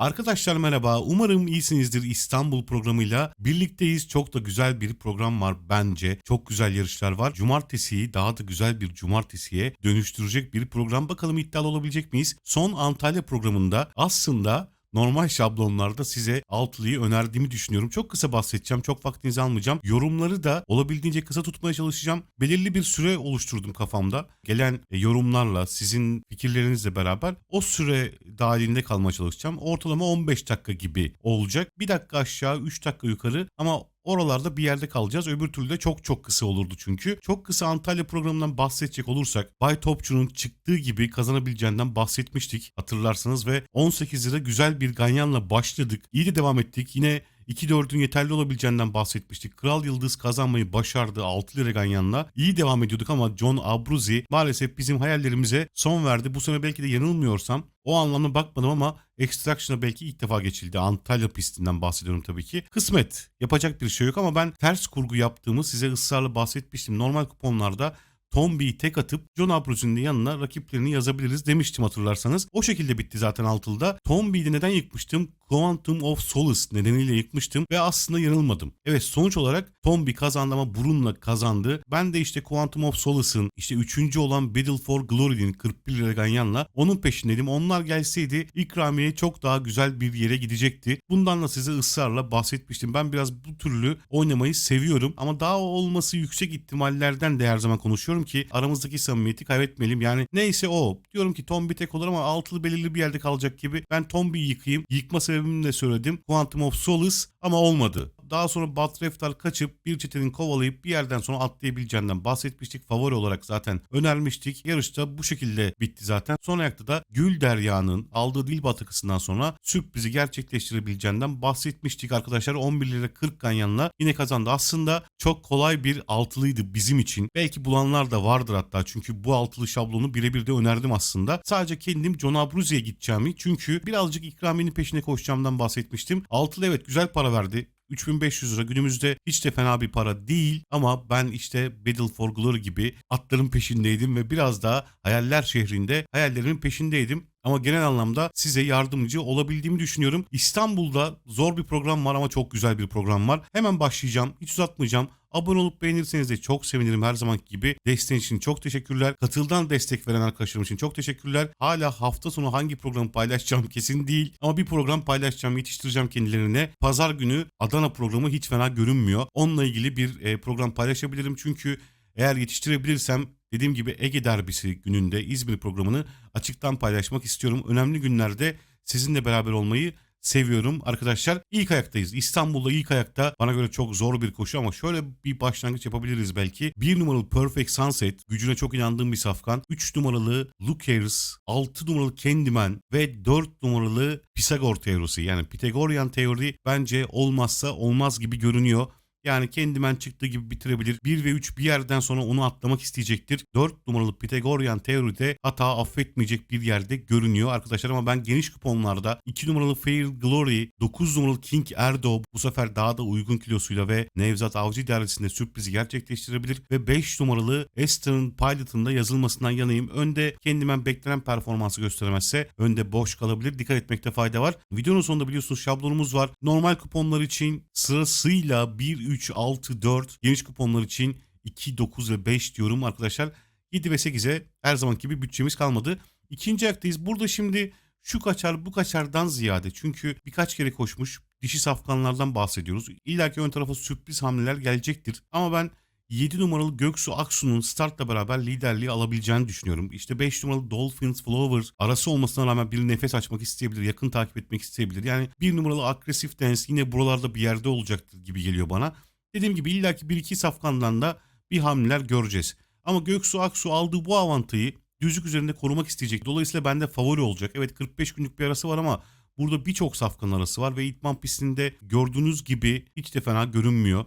Arkadaşlar merhaba. Umarım iyisinizdir İstanbul programıyla. Birlikteyiz. Çok da güzel bir program var bence. Çok güzel yarışlar var. Cumartesiyi daha da güzel bir cumartesiye dönüştürecek bir program. Bakalım iddialı olabilecek miyiz? Son Antalya programında aslında normal şablonlarda size altılıyı önerdiğimi düşünüyorum. Çok kısa bahsedeceğim. Çok vaktinizi almayacağım. Yorumları da olabildiğince kısa tutmaya çalışacağım. Belirli bir süre oluşturdum kafamda. Gelen e, yorumlarla sizin fikirlerinizle beraber o süre dahilinde kalmaya çalışacağım. Ortalama 15 dakika gibi olacak. Bir dakika aşağı 3 dakika yukarı ama Oralarda bir yerde kalacağız. Öbür türlü de çok çok kısa olurdu çünkü. Çok kısa Antalya programından bahsedecek olursak Bay Topçu'nun çıktığı gibi kazanabileceğinden bahsetmiştik hatırlarsanız ve 18 lira güzel bir ganyanla başladık. İyi de devam ettik. Yine 2-4'ün yeterli olabileceğinden bahsetmiştik. Kral Yıldız kazanmayı başardı 6 lira ganyanla. İyi devam ediyorduk ama John Abruzzi maalesef bizim hayallerimize son verdi. Bu sene belki de yanılmıyorsam o anlamda bakmadım ama Extraction'a belki ilk defa geçildi. Antalya pistinden bahsediyorum tabii ki. Kısmet. Yapacak bir şey yok ama ben ters kurgu yaptığımı size ısrarla bahsetmiştim. Normal kuponlarda Tombi'yi tek atıp John Abruzzi'nin yanına rakiplerini yazabiliriz demiştim hatırlarsanız. O şekilde bitti zaten altılda. Tombi'yi de neden yıkmıştım? Quantum of Solace nedeniyle yıkmıştım ve aslında yanılmadım. Evet sonuç olarak Tombi kazandı ama Brun'la kazandı. Ben de işte Quantum of Solace'ın işte 3. olan Battle for Glory'nin 41 lira ganyanla onun peşindeydim. Onlar gelseydi ikramiye çok daha güzel bir yere gidecekti. Bundan da size ısrarla bahsetmiştim. Ben biraz bu türlü oynamayı seviyorum ama daha olması yüksek ihtimallerden de her zaman konuşuyorum ki aramızdaki samimiyeti kaybetmeyelim. Yani neyse o. Diyorum ki Tombi tek olur ama altılı belirli bir yerde kalacak gibi. Ben Tombi'yi yıkayım. Yıkma sebebimi de söyledim. Quantum of Solace ama olmadı. Daha sonra Batreftar kaçıp bir çetenin kovalayıp bir yerden sonra atlayabileceğinden bahsetmiştik. Favori olarak zaten önermiştik. Yarışta bu şekilde bitti zaten. Son ayakta da Gül Derya'nın aldığı dil batakısından sonra sürprizi gerçekleştirebileceğinden bahsetmiştik arkadaşlar. 11 lira 40 ganyanla yine kazandı. Aslında çok kolay bir altılıydı bizim için. Belki bulanlar da vardır hatta çünkü bu altılı şablonu birebir de önerdim aslında. Sadece kendim John Abruzzi'ye gideceğimi çünkü birazcık ikramiyenin peşine koşacağımdan bahsetmiştim. Altılı evet güzel para verdi. 3500 lira günümüzde hiç de fena bir para değil ama ben işte Battle for Glory gibi atların peşindeydim ve biraz daha hayaller şehrinde hayallerimin peşindeydim. Ama genel anlamda size yardımcı olabildiğimi düşünüyorum. İstanbul'da zor bir program var ama çok güzel bir program var. Hemen başlayacağım. Hiç uzatmayacağım. Abone olup beğenirseniz de çok sevinirim her zamanki gibi. Desteğin için çok teşekkürler. Katıldan destek veren arkadaşlarım için çok teşekkürler. Hala hafta sonu hangi programı paylaşacağım kesin değil. Ama bir program paylaşacağım, yetiştireceğim kendilerine. Pazar günü Adana programı hiç fena görünmüyor. Onunla ilgili bir e, program paylaşabilirim. Çünkü eğer yetiştirebilirsem dediğim gibi Ege derbisi gününde İzmir programını açıktan paylaşmak istiyorum. Önemli günlerde sizinle beraber olmayı seviyorum arkadaşlar. İlk ayaktayız. İstanbul'da ilk ayakta bana göre çok zor bir koşu ama şöyle bir başlangıç yapabiliriz belki. 1 numaralı Perfect Sunset gücüne çok inandığım bir safkan. 3 numaralı Lucaris, 6 numaralı Candyman ve 4 numaralı Pisagor teorisi yani Pythagorean teori bence olmazsa olmaz gibi görünüyor. Yani kendimen çıktığı gibi bitirebilir. 1 ve 3 bir yerden sonra onu atlamak isteyecektir. 4 numaralı Pythagorean teoride hata affetmeyecek bir yerde görünüyor arkadaşlar ama ben geniş kuponlarda 2 numaralı Fair Glory, 9 numaralı King Erdo bu sefer daha da uygun kilosuyla ve Nevzat Avcı idaresinde sürprizi gerçekleştirebilir ve 5 numaralı Eastern Pilot'ın da yazılmasından yanayım. Önde kendimen beklenen performansı gösteremezse önde boş kalabilir. Dikkat etmekte fayda var. Videonun sonunda biliyorsunuz şablonumuz var. Normal kuponlar için sırasıyla 1, 3, 6, 4 geniş kuponlar için 2, 9 ve 5 diyorum arkadaşlar. 7 ve 8'e her zamanki gibi bütçemiz kalmadı. İkinci ayaktayız. Burada şimdi şu kaçar bu kaçardan ziyade çünkü birkaç kere koşmuş dişi safkanlardan bahsediyoruz. İlla ki ön tarafa sürpriz hamleler gelecektir. Ama ben 7 numaralı Göksu Aksu'nun startla beraber liderliği alabileceğini düşünüyorum. İşte 5 numaralı Dolphins Flower arası olmasına rağmen bir nefes açmak isteyebilir, yakın takip etmek isteyebilir. Yani 1 numaralı Aggressive Dance yine buralarda bir yerde olacaktır gibi geliyor bana. Dediğim gibi illaki 1-2 safkandan da bir hamleler göreceğiz. Ama Göksu Aksu aldığı bu avantayı düzlük üzerinde korumak isteyecek. Dolayısıyla bende favori olacak. Evet 45 günlük bir arası var ama burada birçok safkan arası var ve itman pistinde gördüğünüz gibi hiç de fena görünmüyor.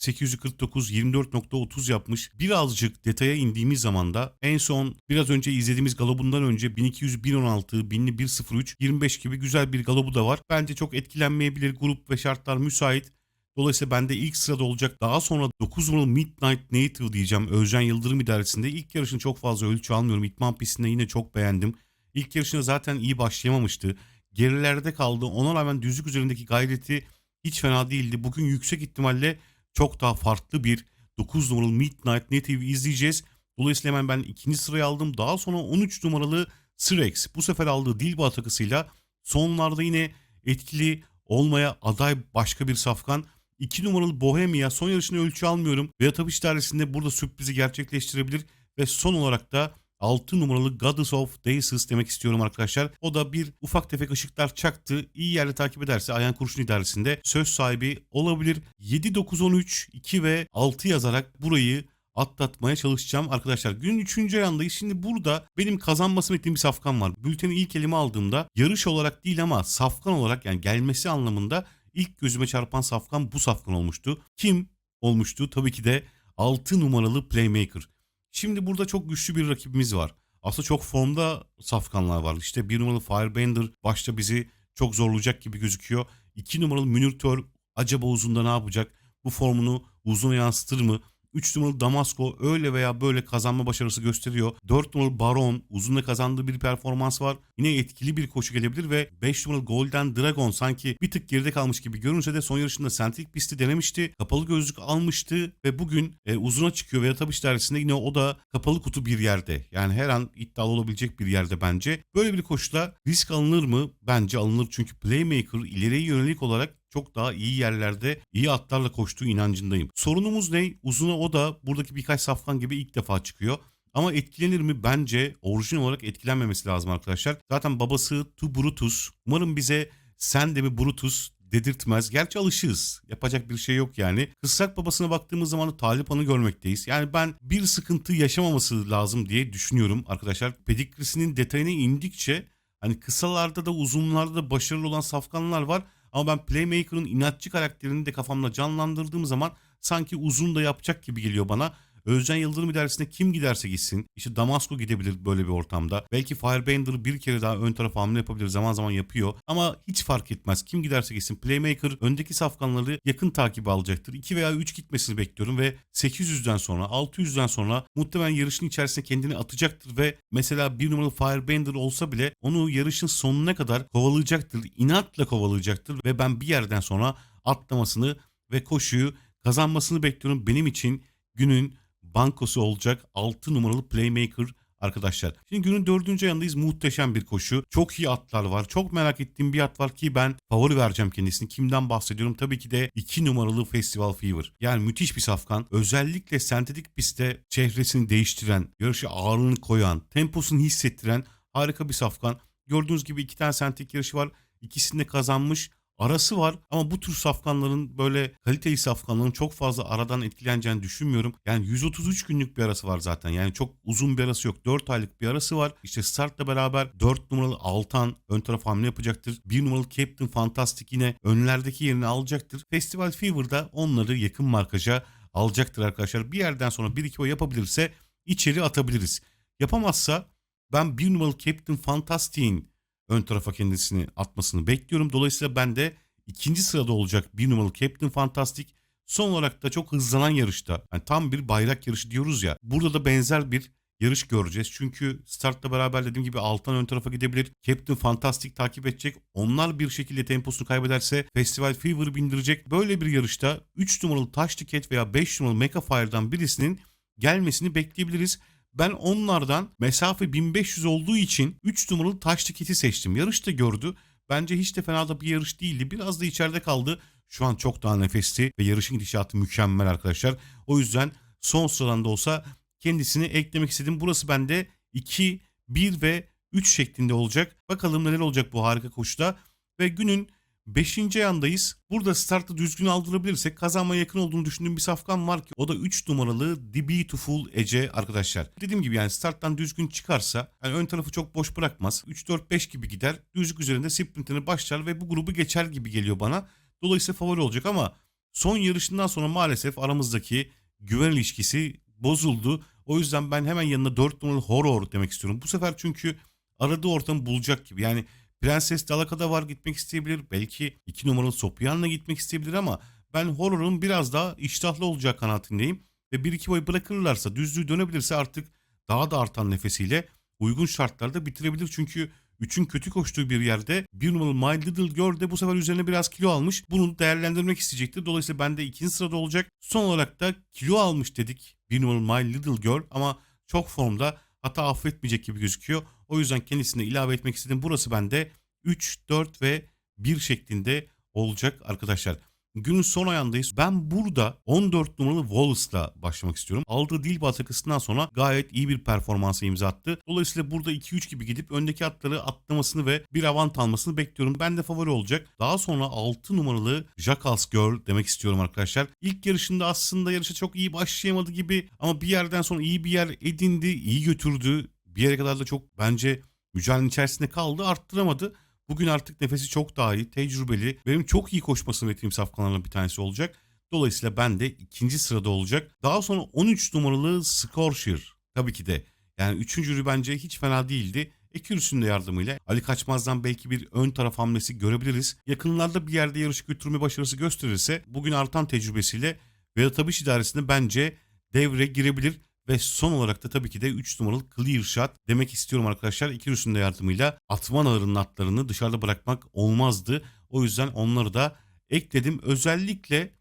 849 24.30 yapmış. Birazcık detaya indiğimiz zaman da en son biraz önce izlediğimiz galobundan önce 1200 1016 1000 103 25 gibi güzel bir galobu da var. Bence çok etkilenmeyebilir. Grup ve şartlar müsait. Dolayısıyla bende ilk sırada olacak. Daha sonra 9 numaralı Midnight Native diyeceğim. Özcan Yıldırım idaresinde. ilk yarışını çok fazla ölçü almıyorum. İtman pistinde yine çok beğendim. İlk yarışına zaten iyi başlayamamıştı. gerilerde kaldı. Ona rağmen düzlük üzerindeki gayreti hiç fena değildi. Bugün yüksek ihtimalle çok daha farklı bir 9 numaralı Midnight Native izleyeceğiz. Dolayısıyla hemen ben ikinci sırayı aldım. Daha sonra 13 numaralı Sirex bu sefer aldığı Dilba takısıyla sonlarda yine etkili olmaya aday başka bir safkan. 2 numaralı Bohemia son yarışını ölçü almıyorum. Veya tabi idaresinde burada sürprizi gerçekleştirebilir. Ve son olarak da 6 numaralı Goddess of Daisies demek istiyorum arkadaşlar. O da bir ufak tefek ışıklar çaktı. İyi yerde takip ederse Ayhan Kurşun idaresinde söz sahibi olabilir. 7, 9, 13, 2 ve 6 yazarak burayı atlatmaya çalışacağım arkadaşlar. Günün 3. ayağındayız. Şimdi burada benim kazanmasını beklediğim bir safkan var. Bülteni ilk elime aldığımda yarış olarak değil ama safkan olarak yani gelmesi anlamında ilk gözüme çarpan safkan bu safkan olmuştu. Kim olmuştu? Tabii ki de 6 numaralı Playmaker. Şimdi burada çok güçlü bir rakibimiz var. Aslında çok formda safkanlar var. İşte bir numaralı Firebender başta bizi çok zorlayacak gibi gözüküyor. 2 numaralı Münirtör acaba uzunda ne yapacak? Bu formunu uzuna yansıtır mı? 3 numaralı Damasko öyle veya böyle kazanma başarısı gösteriyor. 4 numaralı Baron uzunla kazandığı bir performans var. Yine etkili bir koşu gelebilir ve 5 numaralı Golden Dragon sanki bir tık geride kalmış gibi görünse de son yarışında sentrik pisti denemişti. Kapalı gözlük almıştı ve bugün e, uzuna çıkıyor ve yatış dairesinde yine o da kapalı kutu bir yerde. Yani her an iddialı olabilecek bir yerde bence. Böyle bir koşuda risk alınır mı? Bence alınır çünkü Playmaker ileriye yönelik olarak çok daha iyi yerlerde iyi atlarla koştuğu inancındayım. Sorunumuz ne? Uzuna o da buradaki birkaç safkan gibi ilk defa çıkıyor. Ama etkilenir mi? Bence orijinal olarak etkilenmemesi lazım arkadaşlar. Zaten babası Tu Brutus. Umarım bize sen de mi Brutus dedirtmez. Gerçi alışığız. Yapacak bir şey yok yani. Kısrak babasına baktığımız zaman Talip Han'ı görmekteyiz. Yani ben bir sıkıntı yaşamaması lazım diye düşünüyorum arkadaşlar. Pedikrisinin detayına indikçe hani kısalarda da uzunlarda da başarılı olan safkanlar var. Ama ben Playmaker'ın inatçı karakterini de kafamda canlandırdığım zaman sanki uzun da yapacak gibi geliyor bana. Özcan Yıldırım idaresinde kim giderse gitsin. İşte Damasko gidebilir böyle bir ortamda. Belki Firebender bir kere daha ön tarafa hamle yapabilir. Zaman zaman yapıyor. Ama hiç fark etmez. Kim giderse gitsin. Playmaker öndeki safkanları yakın takibi alacaktır. 2 veya 3 gitmesini bekliyorum ve 800'den sonra 600'den sonra muhtemelen yarışın içerisine kendini atacaktır ve mesela bir numaralı Firebender olsa bile onu yarışın sonuna kadar kovalayacaktır. İnatla kovalayacaktır ve ben bir yerden sonra atlamasını ve koşuyu kazanmasını bekliyorum. Benim için günün bankosu olacak 6 numaralı playmaker arkadaşlar. Şimdi günün dördüncü ayındayız. Muhteşem bir koşu. Çok iyi atlar var. Çok merak ettiğim bir at var ki ben favori vereceğim kendisini. Kimden bahsediyorum? Tabii ki de 2 numaralı Festival Fever. Yani müthiş bir safkan. Özellikle sentetik pistte çehresini değiştiren, yarışı ağırlığını koyan, temposunu hissettiren harika bir safkan. Gördüğünüz gibi iki tane sentetik yarışı var. İkisini de kazanmış arası var ama bu tür safkanların böyle kaliteli safkanların çok fazla aradan etkileneceğini düşünmüyorum. Yani 133 günlük bir arası var zaten. Yani çok uzun bir arası yok. 4 aylık bir arası var. İşte startla beraber 4 numaralı Altan ön taraf hamle yapacaktır. 1 numaralı Captain Fantastic yine önlerdeki yerini alacaktır. Festival Fever'da onları yakın markaja alacaktır arkadaşlar. Bir yerden sonra 1-2 o yapabilirse içeri atabiliriz. Yapamazsa ben 1 numaralı Captain Fantastic'in ön tarafa kendisini atmasını bekliyorum. Dolayısıyla ben de ikinci sırada olacak bir numaralı Captain Fantastic. Son olarak da çok hızlanan yarışta yani tam bir bayrak yarışı diyoruz ya. Burada da benzer bir yarış göreceğiz. Çünkü startla beraber dediğim gibi alttan ön tarafa gidebilir. Captain Fantastic takip edecek. Onlar bir şekilde temposunu kaybederse Festival Fever bindirecek. Böyle bir yarışta 3 numaralı Taş Ticket veya 5 numaralı Mecha Fire'dan birisinin gelmesini bekleyebiliriz. Ben onlardan mesafe 1500 olduğu için 3 numaralı taş tiketi seçtim. Yarışta gördü. Bence hiç de fena da bir yarış değildi. Biraz da içeride kaldı. Şu an çok daha nefesli ve yarışın gidişatı mükemmel arkadaşlar. O yüzden son sıradan da olsa kendisini eklemek istedim. Burası bende 2, 1 ve 3 şeklinde olacak. Bakalım neler olacak bu harika koşuda. Ve günün Beşinci yandayız. Burada startı düzgün aldırabilirsek kazanmaya yakın olduğunu düşündüğüm bir safkan var ki o da 3 numaralı The Beautiful Ece arkadaşlar. Dediğim gibi yani starttan düzgün çıkarsa yani ön tarafı çok boş bırakmaz. 3-4-5 gibi gider. Düzlük üzerinde sprintini başlar ve bu grubu geçer gibi geliyor bana. Dolayısıyla favori olacak ama son yarışından sonra maalesef aramızdaki güven ilişkisi bozuldu. O yüzden ben hemen yanına 4 numaralı Horror demek istiyorum. Bu sefer çünkü aradığı ortamı bulacak gibi. Yani Prenses Dalaka'da var gitmek isteyebilir. Belki iki numaralı Sopyan'la gitmek isteyebilir ama ben Horror'un biraz daha iştahlı olacak kanaatindeyim. Ve bir iki boy bırakırlarsa düzlüğü dönebilirse artık daha da artan nefesiyle uygun şartlarda bitirebilir. Çünkü 3'ün kötü koştuğu bir yerde bir numaralı My Little Girl de bu sefer üzerine biraz kilo almış. Bunu değerlendirmek isteyecektir. Dolayısıyla bende ikinci sırada olacak. Son olarak da kilo almış dedik. Bir numaralı My Little Girl ama çok formda hatta affetmeyecek gibi gözüküyor. O yüzden kendisine ilave etmek istedim. Burası bende 3, 4 ve 1 şeklinde olacak arkadaşlar. Günün son ayağındayız. Ben burada 14 numaralı Wallace'la başlamak istiyorum. Aldığı Dilba takısından sonra gayet iyi bir performansa imza attı. Dolayısıyla burada 2-3 gibi gidip öndeki atları atlamasını ve bir avant almasını bekliyorum. Ben de favori olacak. Daha sonra 6 numaralı Jackals Girl demek istiyorum arkadaşlar. İlk yarışında aslında yarışa çok iyi başlayamadı gibi ama bir yerden sonra iyi bir yer edindi, iyi götürdü. Bir yere kadar da çok bence mücadelenin içerisinde kaldı, arttıramadı. Bugün artık nefesi çok daha iyi, tecrübeli. Benim çok iyi koşmasını beklediğim safkanlardan bir tanesi olacak. Dolayısıyla ben de ikinci sırada olacak. Daha sonra 13 numaralı Scorcher. Tabii ki de. Yani üçüncülü bence hiç fena değildi. Ekürüs'ün de yardımıyla Ali Kaçmaz'dan belki bir ön taraf hamlesi görebiliriz. Yakınlarda bir yerde yarışı götürme başarısı gösterirse bugün artan tecrübesiyle Vedat Abiş idaresinde bence devre girebilir. Ve son olarak da tabii ki de 3 numaralı Clear Shot demek istiyorum arkadaşlar. İki de yardımıyla atman ağırının atlarını dışarıda bırakmak olmazdı. O yüzden onları da ekledim. Özellikle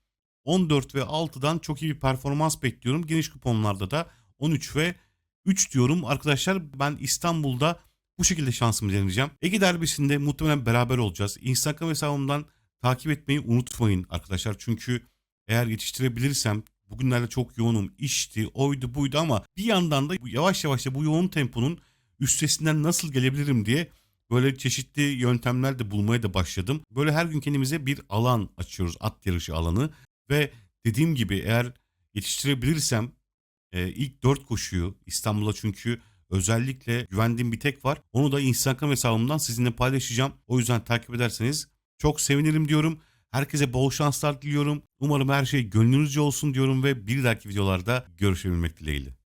14 ve 6'dan çok iyi bir performans bekliyorum. Geniş kuponlarda da 13 ve 3 diyorum. Arkadaşlar ben İstanbul'da bu şekilde şansımı deneyeceğim. Ege derbisinde muhtemelen beraber olacağız. Instagram hesabımdan takip etmeyi unutmayın arkadaşlar. Çünkü eğer yetiştirebilirsem Bugünlerde çok yoğunum. işti, oydu, buydu ama bir yandan da yavaş yavaş da bu yoğun temponun üstesinden nasıl gelebilirim diye böyle çeşitli yöntemler de bulmaya da başladım. Böyle her gün kendimize bir alan açıyoruz. At yarışı alanı ve dediğim gibi eğer yetiştirebilirsem e, ilk dört koşuyu İstanbul'a çünkü özellikle güvendiğim bir tek var. Onu da Instagram hesabımdan sizinle paylaşacağım. O yüzden takip ederseniz çok sevinirim diyorum. Herkese bol şanslar diliyorum. Umarım her şey gönlünüzce olsun diyorum ve bir dahaki videolarda görüşebilmek dileğiyle.